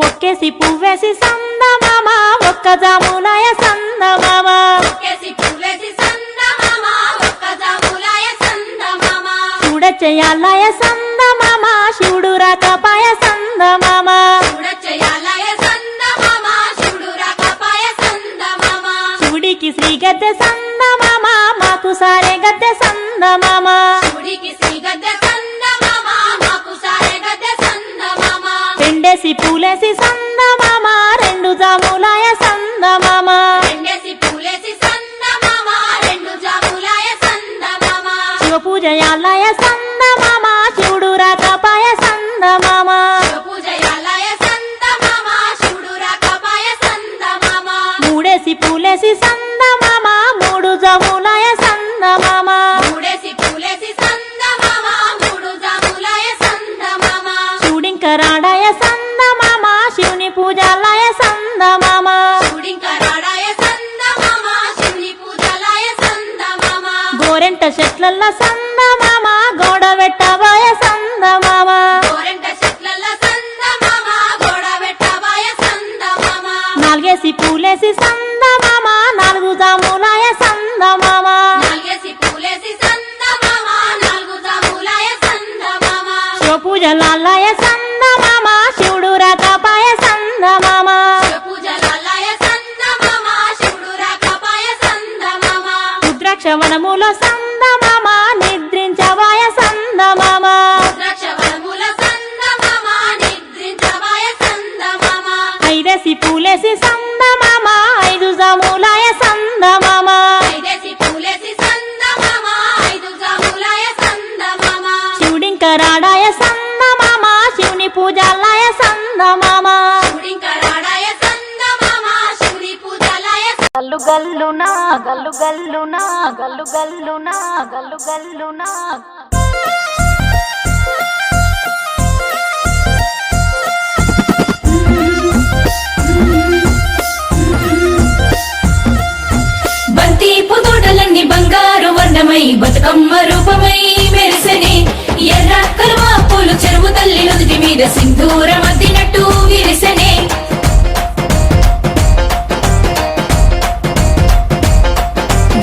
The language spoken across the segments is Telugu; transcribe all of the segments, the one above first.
ఒక్కేసి పువ్వేసి సందమామ ఒక్క జాములాయ సందమామ ఒక్కేసి పువ్వేసి సందమామ, ఒక్క జాములాయ సందమామ. చూడచెయ్యాలయ సందమామ శివుడు రాకపాయ సందమామ చూడచెయ్యాలయ సందమామ, శివుడు రాకపాయ సందమామ. శివుడికి శ్రీ గద్దె సందమామ మాకు సారే పూలేసి సందమామ రెండు జాములాయ సందమామ రెండేసి పూలేసి సందమామ, రెండు జాములాయ సందమామ. శివ పూజయాలయ సందమామ శివుడు రాకపాయ సందమామ పూజయాలయ సందమామ, శివుడు రాకపాయ సందమామ. మూడేసి పూలేసి సందమామ గోరెంట చెట్లల్ల సందమామ గోడ వెట్టబాయ సందమామ. నాలుగేసి పూలేసి సందమామ నాలుగు జాములాయ సందమామ నాలుగేసి పూలేసి సందమామ, నాలుగు జాములాయ సందమామ. శివ పూజలాలయ సందమామ ద్రాక్షవనముల సందమామ, నిద్రించవాయ సందమామ. ఐదేసి పూలేసి సందమామ గల్లు గల్లునా గల్లు గల్లునా గల్లు గల్లునా గల్లు గల్లునా. బంతిపు తోటలన్నీ బంగారు వర్ణమై బతుకమ్మ రూపమై మెరిసెనే. ఎర్ర కలువ పూలు చెరువు తల్లి నుదుటి మీద సింధూరం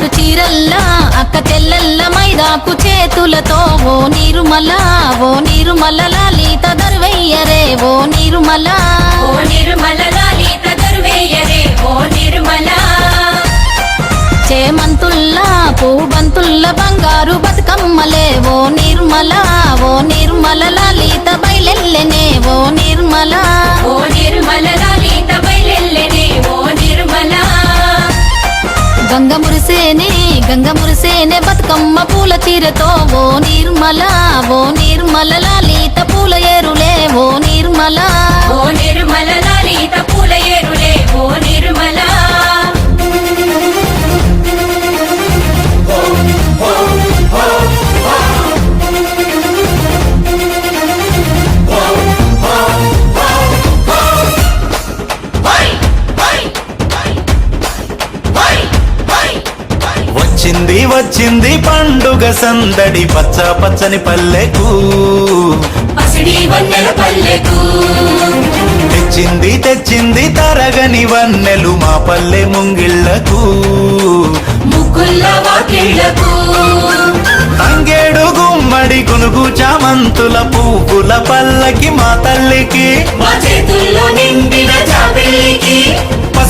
పట్టు చీరల్లా అక్క చెల్లెల్ల మైదాకు చేతులతో ఓ నిర్మల ఓ నిర్మల లలిత దర్వయ్యరే ఓ నిర్మల. ఓ నిర్మల లలిత దర్వేయరే ఓ నిర్మల. చేమంతుల్లా పూబంతుల్ల బంగారు బతుకమ్మలే ఓ నిర్మల ఓ నిర్మల లలిత బయలెల్లెనే ఓ నిర్మల. గంగ మురిసేనే బతుకమ్మ పూల చీరతో ఓ నిర్మల ఓ నిర్మల లలిత పూల ఎరులే ఓ వచ్చింది పండుగ సందడి పచ్చ పచ్చని పల్లెకు. తెచ్చింది తెచ్చింది తరగని వన్నెలు మా పల్లె ముంగిళ్ళకు. తంగేడు గుమ్మడి గునుగు చామంతుల పువ్వుల పల్లకి మా తల్లికి. మా చేతుల్లో నిండిన జాబిల్లికి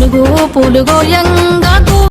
పులుగు పూలుగోయంగా